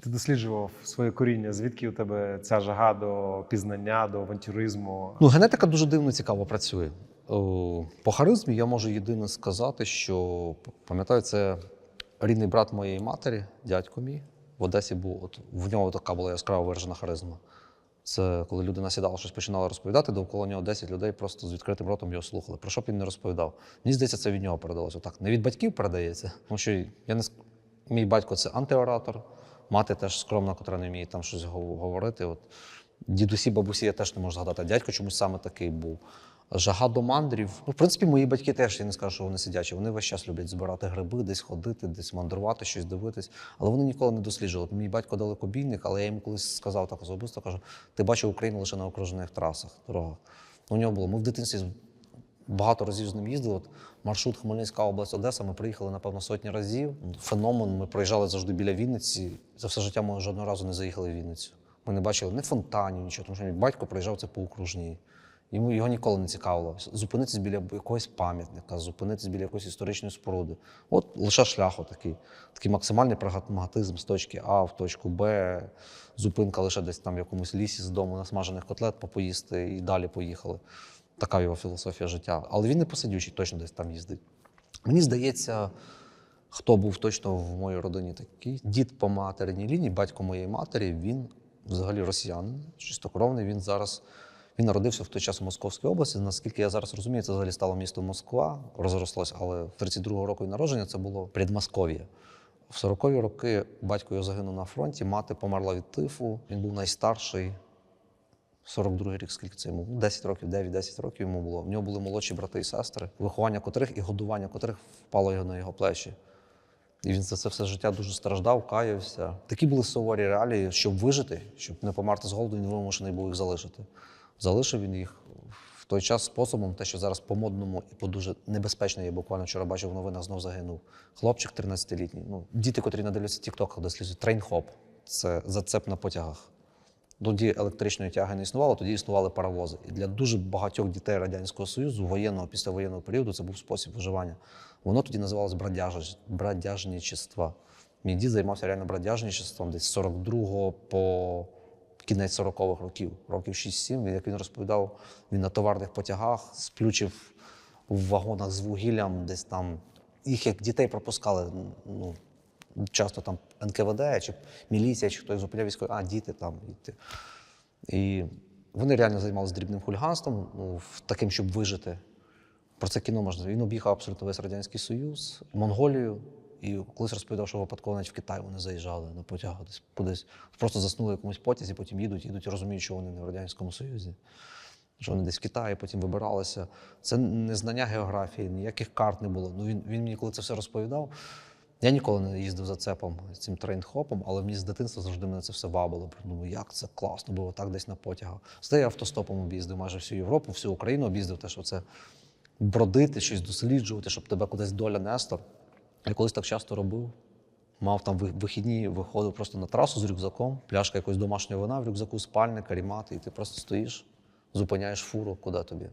ти досліджував своє коріння? Звідки у тебе ця жага до пізнання, до авантюризму? Ну, генетика дуже дивно цікаво працює. По харизмі я можу єдине сказати, що пам'ятаю, це рідний брат моєї матері, дядько мій. В Одесі був, от в нього така була яскраво виражена харизма. Це коли людина сідала, щось починала розповідати, довкола нього 10 людей просто з відкритим ротом його слухали. Про що б він не розповідав? Мені здається, це від нього передалося. Так, не від батьків передається. Тому що я не мій батько це антиоратор, мати теж скромна, котра не вміє там щось говорити. От дідусі, бабусі я теж не можу згадати. Дядько чомусь саме такий був. Жага до мандрів. Ну, в принципі, мої батьки теж я не скажу, що вони сидячі. Вони весь час люблять збирати гриби, десь ходити, десь мандрувати, щось дивитись. Але вони ніколи не досліджували. Мій батько далекобійник, але я йому колись сказав так особисто, кажу: ти бачив Україну лише на окружених трасах, дорогах. Ну, У нього було. Ми в дитинстві багато разів з ним їздили. От маршрут Хмельницька область Одеса. Ми приїхали, напевно, сотні разів. Феномен. Ми проїжджали завжди біля Вінниці. За все життя ми жодного разу не заїхали в Вінницю. Ми не бачили ні фонтанів, нічого, тому що мій батько проїжджав це по окружній. Йому його ніколи не цікавило. Зупинитись біля якогось пам'ятника, зупинитись біля якоїсь історичної споруди. От лише шлях такий. Такий максимальний прагматизм з точки А в точку Б. Зупинка лише десь там в якомусь лісі з дому насмажених котлет попоїсти і далі поїхали. Така його філософія життя. Але він не посидючий, точно десь там їздить. Мені здається, хто був точно в моїй родині такий. Дід по материній лінії, батько моєї матері, він взагалі росіянин, чистокровний. Він зараз він народився в той час у Московській області. Наскільки я зараз розумію, це взагалі стало місто Москва, розрослося, але в 32-го року народження це було Предмосков'я. В 40-ві роки батько його загинув на фронті, мати померла від тифу. Він був найстарший. 42 рік, скільки це йому? Ну, 10 років, 9-10 років йому було. В нього були молодші брати і сестри, виховання котрих і годування котрих впало його на його плечі. І він за це все життя дуже страждав, каявся. Такі були суворі реалії, щоб вижити, щоб не померти з голоду, він вимушений був їх залишити. Залишив він їх в той час способом, те, що зараз по-модному і по дуже небезпечно. Я буквально вчора бачив в новинах, знов загинув. Хлопчик 13-літній. Ну, діти, котрі надивляться TikTok, досліджують трейн-хоп. Це зацеп на потягах. Тоді електричної тяги не існувало, тоді існували паровози. І для дуже багатьох дітей Радянського Союзу, воєнного післявоєнного періоду, це був спосіб виживання. Воно тоді називалось бродяж... бродяжничество. Мій дід займався реально бродяжничеством десь з 42 по кінець 40-х років, років 6-7. Він, Як він розповідав, він на товарних потягах сплючив в вагонах з вугіллям, десь там їх як дітей пропускали. Ну, часто там НКВД чи міліція, чи хтось зупиняв військові, а діти там. І, ти- і вони реально займалися дрібним хуліганством, ну, таким, щоб вижити. Про це кіно можна. Він об'їхав абсолютно весь Радянський Союз, Монголію. І колись розповідав, що випадково навіть в Китай вони заїжджали на потягах десь кудись. Просто заснули в якомусь потязі, потім їдуть, їдуть розуміють, що вони не в Радянському Союзі. Що вони десь в Китаї, потім вибиралися. Це не знання географії, ніяких карт не було. Ну, він, він мені, коли це все розповідав, я ніколи не їздив за цепом цим трейнхопом, але мені з дитинства завжди мене це все бабило. Думаю, як це класно було так десь на потягах. Зате я автостопом об'їздив майже всю Європу, всю Україну об'їздив те, що це бродити, щось досліджувати, щоб тебе кудись доля несла. Я колись так часто робив. Мав там вихідні, виходив просто на трасу з рюкзаком, пляшка якогось домашнього вина в рюкзаку, спальник, карімати, і ти просто стоїш, зупиняєш фуру, куди тобі?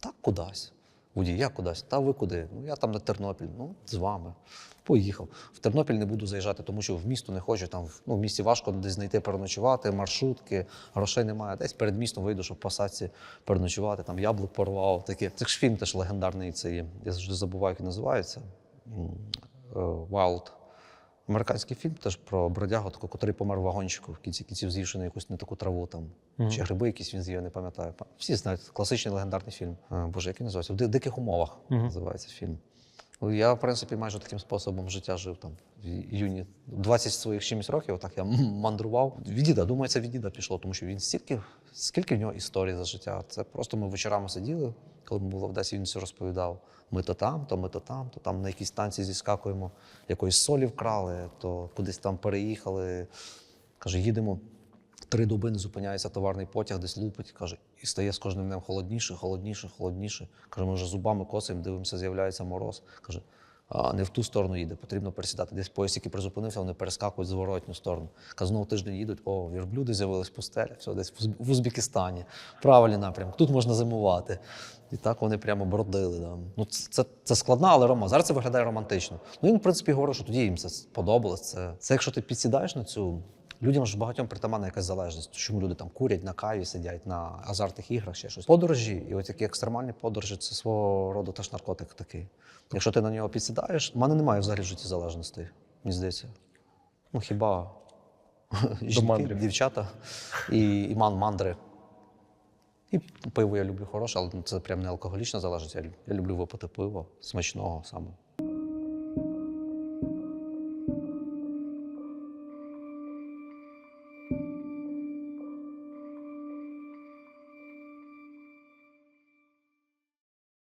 Так кудись. Водій, я кудись. Та ви куди? Ну я там на Тернопіль. Ну, з вами. Поїхав. В Тернопіль не буду заїжджати, тому що в місто не хочу. Там ну, в місті важко десь знайти переночувати, маршрутки, грошей немає. Десь перед містом вийду, щоб в посадці переночувати, там яблук порвав. Таке. Це ж фільм теж легендарний. Це є. Я завжди забуваю, як називається. Е, Wild. Американський фільм теж про бродягу, такого, котрий помер в вагончику в кінці кінців з'ївши на якусь не таку траву там. Чи гриби якісь він з'їв, не пам'ятаю. Всі знають, класичний легендарний фільм. Боже, як він називається? В диких умовах називається фільм. Ну, Я, в принципі, майже таким способом життя жив там в юні. 20 своїх чимось років, так я мандрував. Від діда, думаю, це від діда пішло, тому що він стільки, скільки в нього історій за життя. Це просто ми вечорами сиділи, коли ми були в Одесі, він все розповідав. Ми то там, то ми то там, то там на якійсь станції зіскакуємо, якоїсь солі вкрали, то кудись там переїхали. Каже, їдемо. Три доби не зупиняється товарний потяг, десь лупить, каже, і стає з кожним днем холодніше, холодніше, холодніше. Каже, ми вже зубами косимо, дивимося, з'являється мороз. Каже, не в ту сторону їде, потрібно пересідати. Десь поїзд, який призупинився, вони перескакують в зворотню сторону. Каже, знову тиждень їдуть, о, вірблюди з'явились пустеля, все, десь в Узбекистані. Правильний напрямок, тут можна зимувати. І так вони прямо бродили. Да. Ну, це, це, складна, але роман. Зараз це виглядає романтично. Ну він, в принципі, говорив, що тоді їм це сподобалось. Це, це якщо ти підсідаєш на цю Людям ж багатьом притаманна якась залежність. Чому люди там курять на каві, сидять на азартних іграх, ще щось. Подорожі, і от такі екстремальні подорожі це свого роду теж наркотик такий. Якщо ти на нього підсідаєш, в мене немає взагалі в житті залежностей, мені здається. Ну хіба жінки, дівчата і, і ман, мандри. І пиво я люблю хороше, але це прям не алкоголічна залежність. Я, я люблю випити пиво смачного саме.